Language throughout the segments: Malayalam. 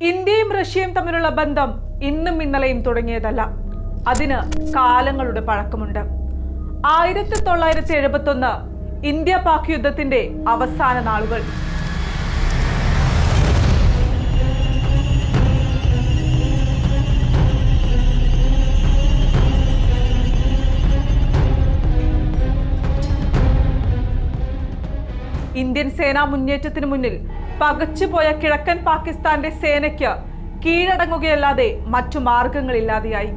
ഇന്ത്യയും റഷ്യയും തമ്മിലുള്ള ബന്ധം ഇന്നും ഇന്നലെയും തുടങ്ങിയതല്ല. അതിന് കാലങ്ങളുടെ പഴക്കമുണ്ട്. ആയിരത്തി തൊള്ളായിരത്തി എഴുപത്തി ഒന്ന് ഇന്ത്യ പാക് യുദ്ധത്തിന്റെ അവസാന നാളുകൾ. ഇന്ത്യൻ സേനാ മുന്നേറ്റത്തിന് മുന്നിൽ പകച്ചുപോയ കിഴക്കൻ പാകിസ്ഥാന്റെ സേനയ്ക്ക് കീഴടങ്ങുകയല്ലാതെ മറ്റു മാർഗങ്ങളില്ലാതെയായി.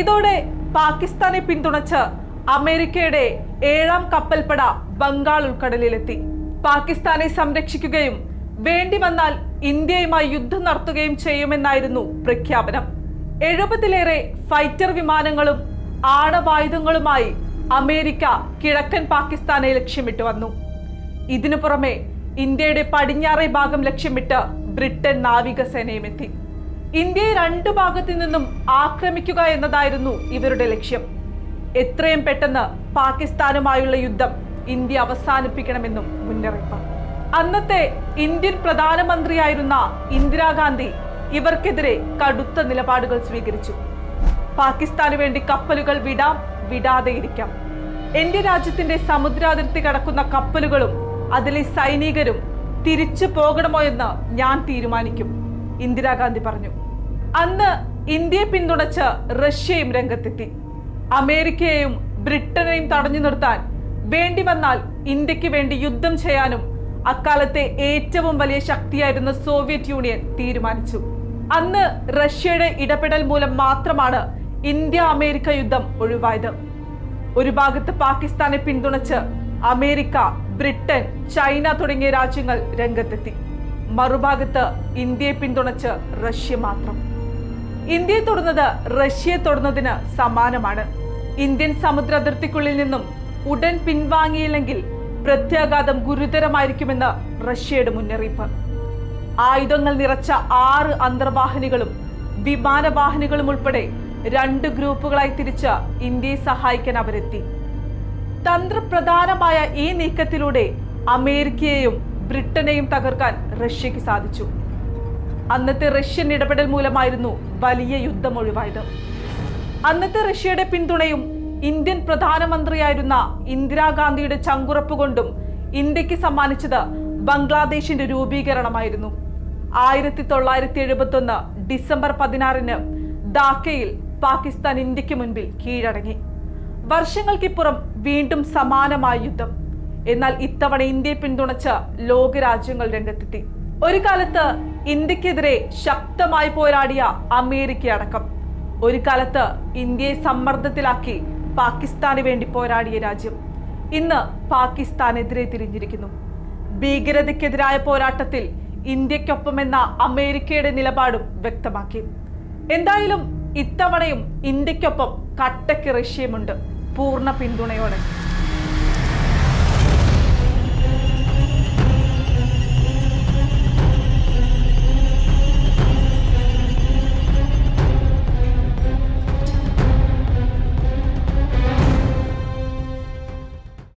ഇതോടെ പാകിസ്ഥാനെ പിന്തുണച്ച് അമേരിക്കയുടെ ഏഴാം കപ്പൽപ്പട ബംഗാൾ ഉൾക്കടലിലെത്തി. പാകിസ്ഥാനെ സംരക്ഷിക്കുകയും വേണ്ടി വന്നാൽ ഇന്ത്യയുമായി യുദ്ധം നടത്തുകയും ചെയ്യുമെന്നായിരുന്നു പ്രഖ്യാപനം. എഴുപതിലേറെ ഫൈറ്റർ വിമാനങ്ങളും ആണവായുധങ്ങളുമായി അമേരിക്ക കിഴക്കൻ പാകിസ്ഥാനെ ലക്ഷ്യമിട്ട് വന്നു. ഇതിനു പുറമെ ഇന്ത്യയുടെ പടിഞ്ഞാറേ ഭാഗം ലക്ഷ്യമിട്ട് ബ്രിട്ടൻ നാവികസേനയും എത്തി. ഇന്ത്യയെ രണ്ടു ഭാഗത്തു നിന്നും ആക്രമിക്കുക എന്നതായിരുന്നു ഇവരുടെ ലക്ഷ്യം. എത്രയും പെട്ടെന്ന് പാകിസ്ഥാനുമായുള്ള യുദ്ധം ഇന്ത്യ അവസാനിപ്പിക്കണമെന്നും മുന്നറിയിപ്പ്. അന്നത്തെ ഇന്ത്യൻ പ്രധാനമന്ത്രിയായിരുന്ന ഇന്ദിരാഗാന്ധി ഇവർക്കെതിരെ കടുത്ത നിലപാടുകൾ സ്വീകരിച്ചു. പാകിസ്ഥാന് വേണ്ടി കപ്പലുകൾ വിടാം വിടാതെ എന്റെ രാജ്യത്തിന്റെ സമുദ്രാതിർത്തി കടക്കുന്ന കപ്പലുകളും അതിലെ സൈനികരും തിരിച്ചു പോകണമോ എന്ന് ഞാൻ തീരുമാനിക്കും ഇന്ദിരാഗാന്ധി പറഞ്ഞു. അന്ന് ഇന്ത്യയെ പിന്തുണച്ച് റഷ്യയും രംഗത്തെത്തി. അമേരിക്കയെയും ബ്രിട്ടനെയും തടഞ്ഞു നിർത്താൻ വേണ്ടി വന്നാൽ ഇന്ത്യയ്ക്ക് വേണ്ടി യുദ്ധം ചെയ്യാനും അക്കാലത്തെ ഏറ്റവും വലിയ ശക്തിയായിരുന്ന സോവിയറ്റ് യൂണിയൻ തീരുമാനിച്ചു. അന്ന് റഷ്യയുടെ ഇടപെടൽ മൂലം മാത്രമാണ് ഇന്ത്യ അമേരിക്ക യുദ്ധം ഒഴിവായത്. ഒരു ഭാഗത്ത് പാകിസ്ഥാനെ പിന്തുണച്ച് അമേരിക്ക ബ്രിട്ടൻ ചൈന തുടങ്ങിയ രാജ്യങ്ങൾ രംഗത്തെത്തി. മറുഭാഗത്ത് ഇന്ത്യയെ പിന്തുണച്ച് റഷ്യ മാത്രം. ഇന്ത്യയെ തൊടുന്നത് റഷ്യയെ തൊടുന്നതിന് സമാനമാണ്. ഇന്ത്യൻ സമുദ്ര അതിർത്തിക്കുള്ളിൽ നിന്നും ഉടൻ പിൻവാങ്ങിയില്ലെങ്കിൽ പ്രത്യാഘാതം ഗുരുതരമായിരിക്കുമെന്ന് റഷ്യയുടെ മുന്നറിയിപ്പ്. ആയുധങ്ങൾ നിറച്ച ആറ് അന്തർവാഹിനികളും വിമാനവാഹിനികളും ഉൾപ്പെടെ രണ്ട് ഗ്രൂപ്പുകളായി തിരിച്ച് ഇന്ത്യയെ സഹായിക്കാൻ അവരെത്തി. തന്ത്രപ്രധാനമായ ഈ നീക്കത്തിലൂടെ അമേരിക്കയെയും ബ്രിട്ടനെയും തകർക്കാൻ റഷ്യക്ക് സാധിച്ചു. അന്നത്തെ റഷ്യൻ ഇടപെടൽ മൂലമായിരുന്നു വലിയ യുദ്ധം ഒഴിവായത്. അന്നത്തെ റഷ്യയുടെ പിന്തുണയും ഇന്ത്യൻ പ്രധാനമന്ത്രിയായിരുന്ന ഇന്ദിരാഗാന്ധിയുടെ ചങ്കുറപ്പ് കൊണ്ടും ഇന്ത്യയ്ക്ക് സമ്മാനിച്ചത് ബംഗ്ലാദേശിന്റെ രൂപീകരണമായിരുന്നു. ആയിരത്തി തൊള്ളായിരത്തി എഴുപത്തി ഒന്ന് ഡിസംബർ പതിനാറിന് ധാക്കയിൽ പാകിസ്ഥാൻ ഇന്ത്യയ്ക്ക് മുൻപിൽ കീഴടങ്ങി. വർഷങ്ങൾക്കിപ്പുറം വീണ്ടും സമാനമായ യുദ്ധം. എന്നാൽ ഇത്തവണ ഇന്ത്യയെ പിന്തുണച്ച ലോകരാജ്യങ്ങൾ രംഗത്തെത്തി. ഒരു കാലത്ത് ഇന്ത്യക്കെതിരെ ശക്തമായി പോരാടിയ അമേരിക്ക അടക്കം. ഒരു കാലത്ത് ഇന്ത്യയെ സമ്മർദ്ദത്തിലാക്കി പാകിസ്ഥാന് വേണ്ടി പോരാടിയ രാജ്യം. ഇന്ന് പാകിസ്ഥാനെതിരെ തിരിഞ്ഞിരിക്കുന്നു. ഭീകരതയ്ക്കെതിരായ പോരാട്ടത്തിൽ ഇന്ത്യക്കൊപ്പമെന്ന അമേരിക്കയുടെ നിലപാടും വ്യക്തമാക്കി. എന്തായാലും ഇത്തവണയും ഇന്ത്യക്കൊപ്പം കട്ടയ്ക്ക് റഷ്യയുമുണ്ട്. പൂർണ പിന്തുണയോടെ.